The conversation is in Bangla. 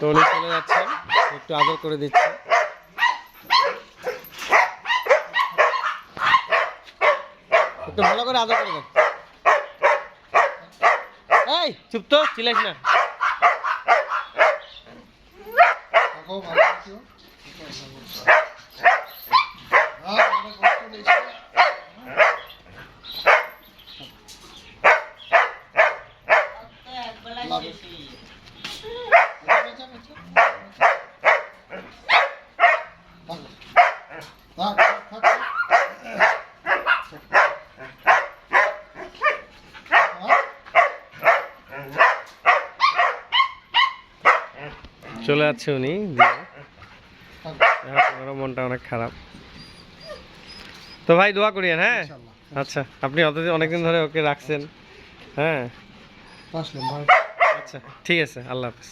তো চলে যাচ্ছেন। একটু আদর করে দিচ্ছে। একটু ভালো করে আদর করে দেন। এই, চুপ তো চিলাইস না। থাক, থাক, থাক। চলে যাচ্ছে উনি মনটা অনেক খারাপ। তো ভাই দোয়া করিয়েন হ্যাঁ? আচ্ছা আপনি অতদিন অনেকদিন ধরে ওকে রাখছেন হ্যাঁ? আচ্ছা ঠিক আছে আল্লাহ হাফিজ।